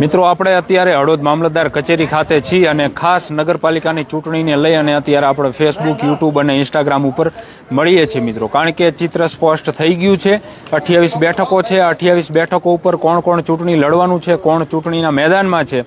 મિત્રો, આપણે અત્યારે હળવદ મામલતદાર કચેરી ખાતે છીએ અને ખાસ નગરપાલિકાની ચૂંટણીને લઈ અને અત્યારે આપણે ફેસબુક યુટ્યુબ અને ઇન્સ્ટાગ્રામ ઉપર મળીએ છીએ મિત્રો. કારણ કે ચિત્ર સ્પષ્ટ થઈ ગયું છે. અઠ્યાવીસ બેઠકો છે. અઠ્યાવીસ બેઠકો ઉપર કોણ કોણ ચૂંટણી લડવાનું છે, કોણ ચૂંટણીના મેદાનમાં છે.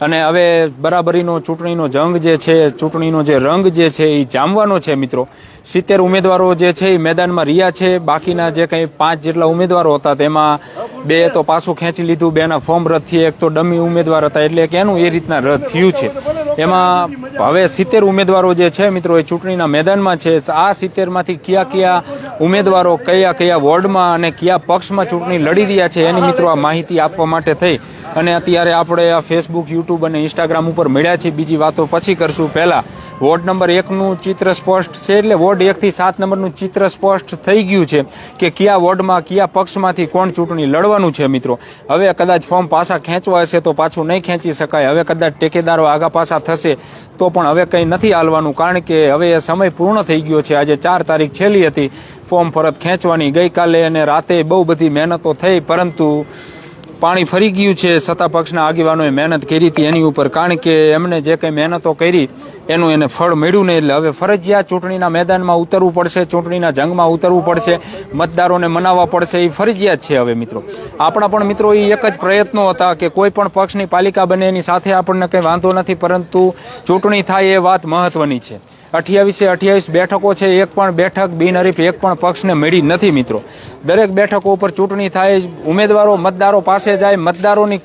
અને હવે બરાબરીનો ચૂંટણીનો જંગ જે છે, ચૂંટણીનો જે રંગ જે છે એ જામવાનો છે મિત્રો. સિત્તેર ઉમેદવારો જે છે એ મેદાનમાં રહ્યા છે. બાકીના જે કંઈ પાંચ જેટલા ઉમેદવારો હતા તેમાં બે તો પાછું ખેંચી લીધું, બેના ફોર્મ રદ થયા. એક તો ડમી ઉમેદવાર હતા એટલે કે એનું એ રીતના રદ થયું છે. એમાં હવે સિત્તેર ઉમેદવારો જે છે મિત્રો એ ચૂંટણીના મેદાનમાં છે. આ સિત્તેરમાંથી કયા કયા ઉમેદવારો કયા કયા વોર્ડમાં અને કયા પક્ષમાં ચૂંટણી લડી રહ્યા છે એની મિત્રો આ માહિતી આપવા માટે થઈ. અને અત્યારે આપણે આ ફેસબુક યુટ્યુબ અને ઇન્સ્ટાગ્રામ ઉપર મળ્યા છીએ. બીજી વાતો પછી કરશું. પહેલા, વોર્ડ નંબર એકનું ચિત્ર સ્પષ્ટ છે એટલે વોર્ડ એકથી સાત નંબરનું ચિત્ર સ્પષ્ટ થઈ ગયું છે કે કયા વોર્ડમાં, કયા પક્ષમાંથી કોણ ચૂંટણી લડવાનું છે મિત્રો. હવે કદાચ ફોર્મ પાછા ખેંચવા હશે તો પાછું નહીં ખેંચી શકાય. હવે કદાચ ટેકેદારો આગા પાછા થશે તો પણ હવે કંઈ નથી હાલવાનું, કારણ કે હવે એ સમય પૂર્ણ થઈ ગયો છે. આજે ચાર તારીખ છેલ્લી હતી. ફોર્મ પરત ખેંચવાની ગઈકાલે અને રાતે બહુ બધી મહેનતો થઈ, પરંતુ પાણી ફરી ગયું છે. સત્તા પક્ષના આગેવાનોએ મહેનત કરી હતી એની ઉપર. કારણ કે એમને જે કંઈ મહેનતો કરી, એનું એને ફળ મળ્યું નહીં. એટલે હવે ફરજિયાત ચૂંટણીના મેદાનમાં ઉતરવું પડશે, ચૂંટણીના જંગમાં ઉતરવું પડશે, મતદારોને મનાવવા પડશે. એ ફરજિયાત છે હવે મિત્રો. આપણા પણ મિત્રો એ એક જ પ્રયત્નો હતા કે કોઈ પણ પક્ષની પાલિકા બને, એની સાથે આપણને કંઈ વાંધો નથી, પરંતુ ચૂંટણી થાય એ વાત મહત્વની છે. અઠ્યાવીસે અઠ્યાવીસ બેઠકો છે, એક પણ બેઠક, બિનહરીફ, એક પણ પક્ષને મળી નથી મિત્રો. દરેક બેઠકો ઉપર ચૂંટણી થાય ઉમેદવારો મતદારો પાસે જાય, મતદારોની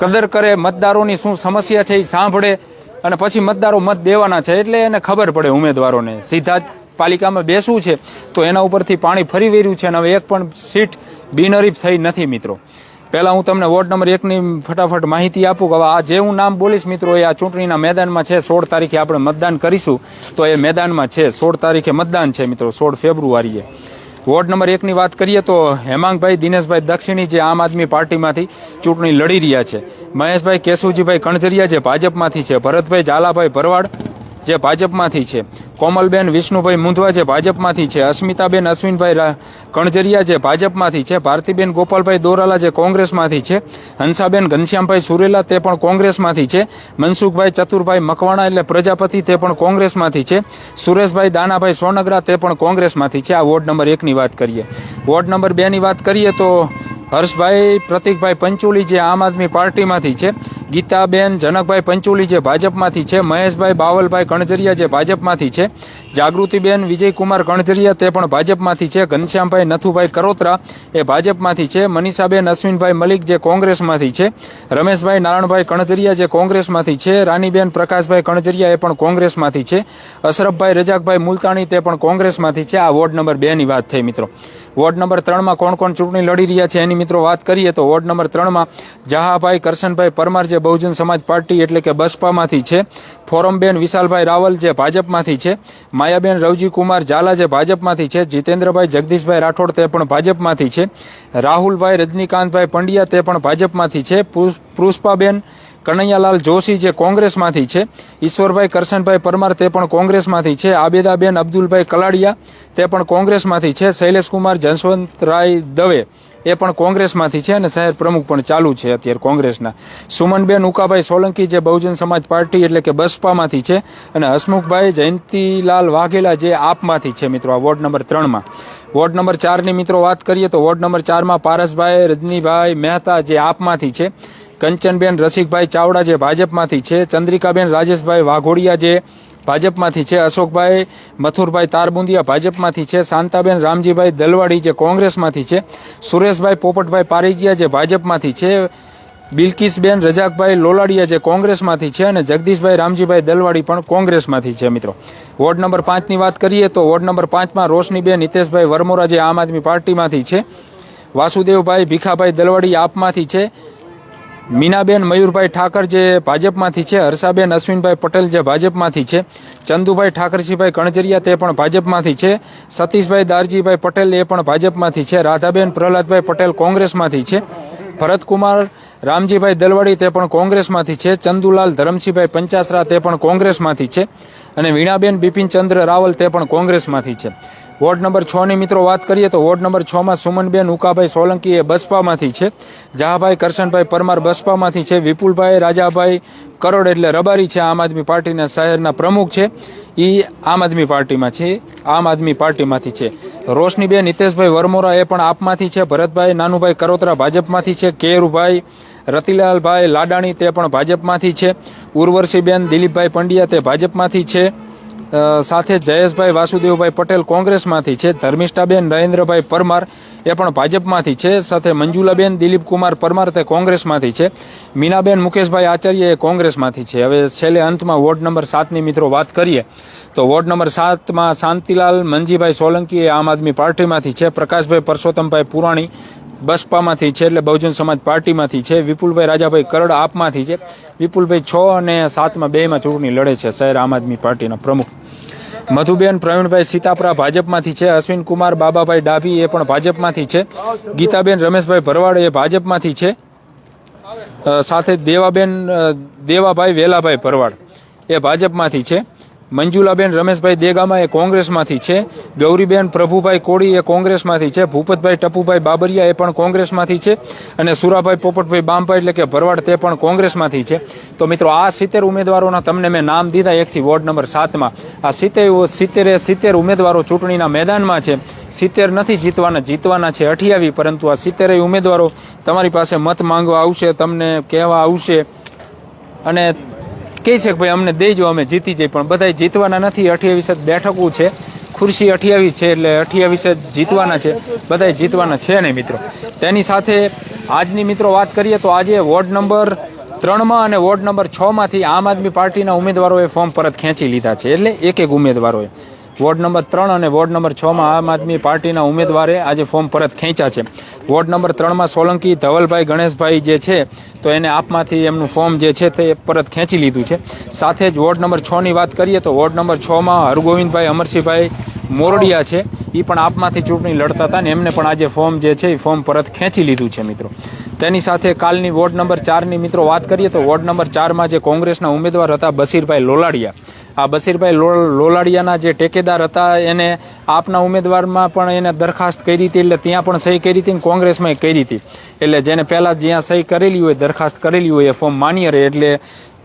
કદર કરે, મતદારોની શું સમસ્યા છે એ સાંભળે અને પછી મતદારો મત દેવાના છે એટલે એને ખબર પડે ઉમેદવારોને. સીધા પાલિકામાં બેસવું છે, તો એના ઉપરથી પાણી ફરી વેર્યું છે અને હવે એક પણ સીટ બિનહરીફ થઈ નથી મિત્રો. પહેલા હું તમને વોર્ડ નંબર એકની ફટાફટ માહિતી આપું કે આ જે હું નામ બોલીશ મિત્રો, એ આ ચૂંટણીના મેદાનમાં છે. સોળ તારીખે આપણે મતદાન કરીશું. તો એ મેદાનમાં છે. સોળ તારીખે મતદાન છે મિત્રો, સોળ ફેબ્રુઆરીએ. વોર્ડ નંબર એકની વાત કરીએ તો હેમાંગભાઈ, દિનેશભાઈ દક્ષિણી જે આમ આદમી પાર્ટીમાંથી ચૂંટણી લડી રહ્યા છે. મહેશભાઈ કેશુજીભાઈ કણજરિયા જે ભાજપમાંથી છે. ભરતભાઈ ઝાલાભાઈ ભરવાડ જે ભાજપમાંથી છે. કોમલબેન, વિષ્ણુભાઈ મુંધવા જે ભાજપમાંથી છે. અસ્મિતાબેન, અશ્વિનભાઈ કણજરિયા જે ભાજપમાંથી છે. ભારતીબેન, ગોપાલભાઈ દોરાલા જે કોંગ્રેસમાંથી છે. હંસાબેન, ઘનશ્યામભાઈ સુરેલા તે પણ કોંગ્રેસમાંથી છે. મનસુખભાઈ, ચતુરભાઈ મકવાણા એટલે પ્રજાપતિ તે પણ કોંગ્રેસમાંથી છે. સુરેશભાઈ, દાનાભાઈ સોનગરા તે પણ કોંગ્રેસમાંથી છે. આ વોર્ડ નંબર એકની વાત કરીએ. વોર્ડ નંબર બેની વાત કરીએ તો હર્ષભાઈ, પ્રતિકભાઈ પંચોલી જે આમ આદમી પાર્ટીમાંથી છે. ગીતાબેન, જનકભાઈ પંચોલી જે ભાજપમાંથી છે, મહેશભાઈ બાવલભાઈ કણજરિયા જે ભાજપમાંથી છે, જાગૃતિબેન વિજયકુમાર કણજરિયા તે પણ ભાજપમાંથી છે, ઘનશ્યામભાઈ નથુભાઈ કરોત્રા એ ભાજપમાંથી છે, મનીષાબેન, અશ્વિનભાઈ મલિક જે કોંગ્રેસમાંથી છે, રમેશભાઈ નારાયણભાઈ કણજરિયા જે કોંગ્રેસમાંથી છે, રાનીબેન પ્રકાશભાઈ કણજરિયા એ પણ કોંગ્રેસમાંથી છે, અશરફભાઈ રજાકભાઈ મુલતાણી તે પણ કોંગ્રેસમાંથી છે. આ વોર્ડ નંબર બેની વાત થઈ મિત્રો. વોર્ડ નંબર ત્રણમાં કોણ કોણ ચૂંટણી લડી રહ્યા છે એની મિત્રો વાત કરીએ તો વોર્ડ નંબર ત્રણમાં જહાભાઈ કરશનભાઈ પરમાર જે બહુજન સમાજ પાર્ટી એટલે કે બસપામાંથી છે. ફોરમબેન વિશાલભાઈ રાવલ જે ભાજપમાંથી છે. માયાબેન રવજી કુમાર ઝાલા જે ભાજપમાંથી છે. જીતેન્દ્રભાઈ જગદીશભાઈ રાઠોડ તે પણ ભાજપમાંથી છે. રાહુલભાઈ રજનીકાંતભાઈ પંડ્યા તે પણ ભાજપમાંથી છે. પુષ- પુષ્પાબેન કનૈયાલાલ જોશી જે કોંગ્રેસમાંથી છે. ઈશ્વરભાઈ કરશનભાઈ પરમાર તે પણ કોંગ્રેસમાંથી છે. આબેદાબેન અબ્દુલભાઈ કલાડિયા તે પણ કોંગ્રેસમાંથી છે. શૈલેષકુમાર જસવંતરાય દવે એ પણ કોંગ્રેસમાંથી છે અને શહેર પ્રમુખ પણ ચાલુ છે અત્યારે કોંગ્રેસના. સુમનબેન ઉકાભાઈ સોલંકી જે બહુજન સમાજ પાર્ટી એટલે કે બસપામાંથી છે અને હસમુખભાઈ જયંતિલાલ વાઘેલા જે આપમાંથી છે મિત્રો આ વોર્ડ નંબર ત્રણમાં. વોર્ડ નંબર ચારની મિત્રો વાત કરીએ તો વોર્ડ નંબર ચારમાં પારસભાઈ, રજનીભાઈ મહેતા જે આપમાંથી છે. કંચનબેન રસિકભાઈ ચાવડા જે ભાજપમાંથી છે. ચંદ્રિકાબેન રાજેશભાઈ વાઘોડિયા જે ભાજપમાંથી છે અશોકભાઈ, મથુરભાઈ તારબુંદિયા ભાજપમાંથી છે, શાંતાબેન, રામજીભાઈ દલવાડી જે કોંગ્રેસમાંથી છે, સુરેશભાઈ પોપટભાઈ પારેજિયા જે ભાજપમાંથી છે, બિલકિસબેન, રજાકભાઈ લોલાડિયા જે કોંગ્રેસમાંથી છે અને જગદીશભાઈ, રામજીભાઈ દલવાડી પણ કોંગ્રેસમાંથી છે મિત્રો. વોર્ડ નંબર પાંચની વાત કરીએ તો વોર્ડ નંબર પાંચમાં રોશનીબેન, હિતેશભાઈ વરમોરા જે આમ આદમી પાર્ટીમાંથી છે, વાસુદેવભાઈ ભીખાભાઈ દલવાડી આપમાંથી છે મીનાબેન મયુરભાઈ ઠાકર જે ભાજપમાંથી છે, હર્ષાબેન અશ્વિનભાઈ પટેલ જે ભાજપમાંથી છે, ચંદુભાઈ ઠાકરસિંહભાઈ કણજરિયા તે પણ ભાજપમાંથી છે, સતીશભાઈ દારજીભાઈ પટેલ એ પણ ભાજપમાંથી છે, રાધાબેન પ્રહલાદભાઈ પટેલ કોંગ્રેસમાંથી છે, ભરતકુમાર રામજીભાઈ દલવાડી તે પણ કોંગ્રેસમાંથી છે, ચંદુલાલ ધરમસિંહભાઈ પંચાસરા તે પણ કોંગ્રેસમાંથી છે, અને વીણાબેન બિપિનચંદ્ર રાવલ તે પણ કોંગ્રેસમાંથી છે. વોર્ડ નંબર છ ની મિત્રો વાત કરીએ તો વોર્ડ નંબર છ માં સુમનબેન ઉકાભાઈ સોલંકી એ બસપામાંથી છે. જહાભાઈ કરશનભાઈ પરમાર બસપામાંથી છે. વિપુલભાઈ, રાજાભાઈ કરોડ એટલે રબારી છે. આમ આદમી પાર્ટીના શહેરના પ્રમુખ છે. એ આમ આદમી પાર્ટીમાં છે. આમ આદમી પાર્ટીમાંથી છે. રોશનીબેન, હિતેશભાઈ વરમોરા એ પણ આપમાંથી છે. ભરતભાઈ, નાનુભાઈ કરોતરા ભાજપમાંથી છે. કેરુભાઈ, રતિલાલભાઈ લાડાણી તે પણ ભાજપમાંથી છે. ઉર્વશીબેન, દિલીપભાઈ પંડ્યા તે ભાજપમાંથી છે. સાથે જયેશભાઈ વાસુદેવભાઈ પટેલ કોંગ્રેસમાંથી છે, ધર્મિષ્ઠાબેન નરેન્દ્રભાઈ પરમાર એ પણ ભાજપમાંથી છે, સાથે મંજુલાબેન દિલીપકુમાર પરમાર તે કોંગ્રેસમાંથી છે. મીનાબેન મુકેશભાઈ આચાર્ય એ કોંગ્રેસમાંથી છે. હવે છેલ્લે અંતમાં વોર્ડ નંબર સાતની મિત્રો વાત કરીએ, તો વોર્ડ નંબર સાતમાં શાંતિલાલ મંજીભાઈ સોલંકી એ આમ આદમી પાર્ટીમાંથી છે. પ્રકાશભાઈ પરસોત્તમભાઈ પુરાણી બસપામાંથી છે એટલે બહુજન સમાજ પાર્ટીમાંથી છે. વિપુલભાઈ રાજાભાઈ કરડ આપમાંથી છે. વિપુલભાઈ છ અને સાતમાં બેમાં ચૂંટણી લડે છે શહેર આમ આદમી પાર્ટીના પ્રમુખ. મધુબેન, પ્રવીણભાઈ સીતાપરા ભાજપમાંથી છે. અશ્વિન કુમાર બાબાભાઈ ડાભી એ પણ ભાજપમાંથી છે. ગીતાબેન, રમેશભાઈ ભરવાડ એ ભાજપમાંથી છે. સાથે દેવાબેન દેવાભાઈ વેલાભાઈ ભરવાડ એ ભાજપમાંથી છે. મંજુલાબેન રમેશભાઈ દેગામા એ કોંગ્રેસમાંથી છે, ગૌરીબેન પ્રભુભાઈ કોળી એ કોંગ્રેસમાંથી છે, ભૂપતભાઈ ટપુભાઈ બાબરિયા એ પણ કોંગ્રેસમાંથી છે અને સુરાભાઈ પોપટભાઈ બામભાઈ એટલે કે ભરવાડ તે પણ કોંગ્રેસમાંથી છે. તો મિત્રો, આ સિત્તેર ઉમેદવારોના તમને મેં નામ દીધા, એકથી વોર્ડ નંબર સાતમાં. આ સિત્તેર સિત્તેરે સિત્તેર ઉમેદવારો ચૂંટણીના મેદાનમાં છે. સિત્તેર નથી જીતવાના જીતવાના છે અઠ્યાવી, પરંતુ આ સિત્તેરેય ઉમેદવારો તમારી પાસે મત માંગવા આવશે, તમને કહેવા આવશે. અને કહે છે કે ભાઈ, અમને દેજો, અમે જીતી જઈએ. પણ બધા જીતવાના નથી. અઠ્યાવીસ જ બેઠકો છે. ખુરશી અઠ્યાવીસ છે, એટલે અઠ્યાવીસ જ જીતવાના છે. બધા જીતવાના છે નહીં મિત્રો? તેની સાથે આજની મિત્રો વાત કરીએ તો આજે વોર્ડ નંબર ત્રણમાં અને વોર્ડ નંબર છ માંથી આમ આદમી પાર્ટીના ઉમેદવારોએ ફોર્મ પરત ખેંચી લીધા છે. એટલે એક એક ઉમેદવારોએ. વોર્ડ નંબર ત્રણ અને વોર્ડ નંબર છ માં આમ આદમી પાર્ટીના ઉમેદવારે આજે ફોર્મ પરત ખેંચ્યા છે. વોર્ડ નંબર ત્રણમાં સોલંકી ધવલભાઈ ગણેશભાઈ જે છે, તો એને આપમાંથી એમનું ફોર્મ જે છે તે પરત ખેંચી લીધું છે. સાથે જ વોર્ડ નંબર છની વાત કરીએ તો વોર્ડ નંબર છમાં હરગોવિંદભાઈ અમરસિંહભાઈ મોરડિયા છે. એ પણ આપમાંથી ચૂંટણી લડતા હતા ને એમને પણ આજે ફોર્મ જે છે એ ફોર્મ પરત ખેંચી લીધું છે મિત્રો. તેની સાથે કાલની વોર્ડ નંબર ચારની મિત્રો વાત કરીએ તો વોર્ડ નંબર ચારમાં જે કોંગ્રેસના ઉમેદવાર હતા બસીરભાઈ લોલાડિયા. આ બસીરભાઈ લોલાડિયાના જે ટેકેદાર હતા, એને આપના ઉમેદવારમાં પણ એને દરખાસ્ત કરી હતી, એટલે ત્યાં પણ સહી કરી હતી ને કોંગ્રેસમાં કરી હતી. એટલે જેને પહેલાં જ્યાં સહી કરેલી હોય, દરખાસ્ત કરેલી હોય, એ ફોર્મ માન્ય રહે. એટલે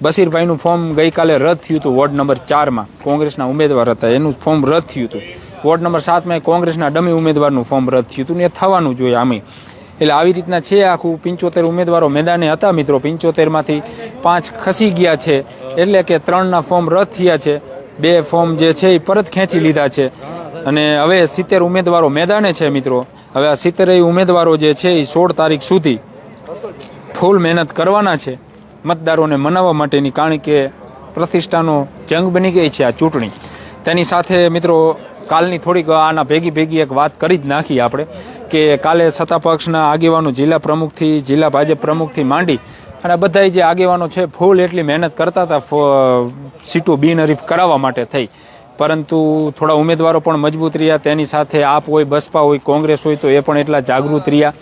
બસીરભાઈનું ફોર્મ ગઈકાલે રદ થયું હતું વોર્ડ નંબર ચારમાં. કોંગ્રેસના ઉમેદવાર હતા, એનું ફોર્મ રદ થયું હતું. વોર્ડ નંબર સાતમાં કોંગ્રેસના ડમી ઉમેદવારનું ફોર્મ રદ થયું હતું ને એ થવાનું જોઈએ આમે. એટલે આવી રીતના છે આખું પંચોતેર ઉમેદવારો મેદાને હતા, મિત્રો. પંચોતેરમાંથી પાંચ ખસી ગયા છે. એટલે કે ત્રણના ફોર્મ રદ થયા છે. બે ફોર્મ જે છે એ પરત ખેંચી લીધા છે. અને હવે સિત્તેર ઉમેદવારો મેદાને છે, મિત્રો. હવે આ સિત્તેરેય ઉમેદવારો જે છે એ સોળ તારીખ સુધી ફૂલ મહેનત કરવાના છે. મતદારોને મનાવવા માટેની કારણ કે પ્રતિષ્ઠાનો જંગ બની ગઈ છે આ ચૂંટણી. તેની સાથે, મિત્રો કાલની થોડીક આના ભેગી ભેગી એક વાત કરી જ નાખી આપણે, કે કાલે સત્તા પક્ષના આગેવાનો જિલ્લા પ્રમુખથી, જિલ્લા ભાજપ પ્રમુખથી માંડી અને બધા જે આગેવાનો છે, ફૂલ એટલી મહેનત કરતા હતા સીટો બિનહરીફ કરાવવા માટે થઈ. પરંતુ થોડા ઉમેદવારો પણ મજબૂત રહ્યા, તેની સાથે આપ હોય, બસપા હોય, કોંગ્રેસ હોય, તો એ પણ એટલા જાગૃત રહ્યા.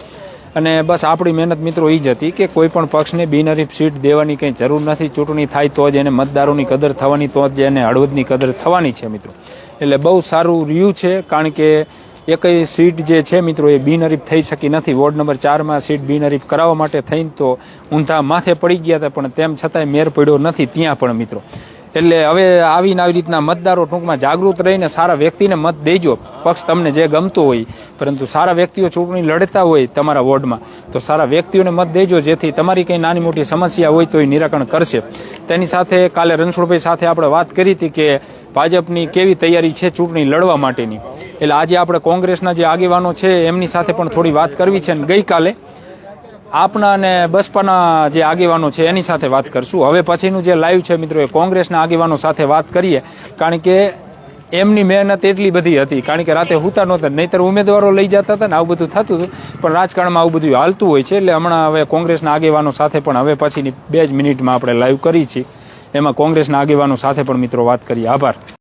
અને બસ આપણી મહેનત મિત્રો એ જ હતી કે કોઈ પણ પક્ષને બિનહરીફ સીટ દેવાની કંઈ જરૂર નથી, ચૂંટણી થાય તો જ એને મતદારોની કદર થવાની, તો જ એને હળવદની કદર થવાની છે મિત્રો. એટલે બહુ સારું રહ્યું છે, કારણ કે એકય સીટ જે છે મિત્રો એ બિનહરીફ થઈ શકી નથી. વોર્ડ નંબર ચારમાં સીટ બિનહરીફ કરાવવા માટે થઈને તો ઊંધા માથે પડી ગયા હતા, પણ તેમ છતાંય મેર પડ્યો નથી ત્યાં પણ મિત્રો. એટલે હવે આવીને આવી રીતના મતદારો ટૂંકમાં જાગૃત રહીને સારા વ્યક્તિને મત દેજો. પક્ષ તમને જે ગમતો હોય, પરંતુ સારા વ્યક્તિઓ ચૂંટણી લડતા હોય તમારા વોર્ડમાં, તો સારા વ્યક્તિઓને મત દેજો, જેથી તમારી કંઈ નાની મોટી સમસ્યા હોય તો એ નિરાકરણ કરશે. તેની સાથે કાલે રણછોડભાઈ સાથે આપણે વાત કરી હતી કે ભાજપની કેવી તૈયારી છે ચૂંટણી લડવા માટેની. એટલે આજે આપણે કોંગ્રેસના જે આગેવાનો છે, એમની સાથે પણ થોડી વાત કરવી છે અને ગઈકાલે આપના અને બસપાના જે આગેવાનો છે એની સાથે વાત કરશું. હવે પછીનું જે લાઈવ છે મિત્રો, એ કોંગ્રેસના આગેવાનો સાથે વાત કરીએ. કારણ કે એમની મહેનત એટલી બધી હતી. કારણ કે રાતે હુતા નહોતા, નહીતર ઉમેદવારો લઈ જતા હતા ને આવું બધું થતું હતું. પણ રાજકારણમાં આવું બધું હાલતું હોય છે, એટલે હમણાં હવે કોંગ્રેસના આગેવાનો સાથે પણ હવે પછીની બે જ મિનિટમાં આપણે લાઈવ કરી છીએ. એમાં કોંગ્રેસના આગેવાનો સાથે પણ મિત્રો વાત કરીએ. આભાર.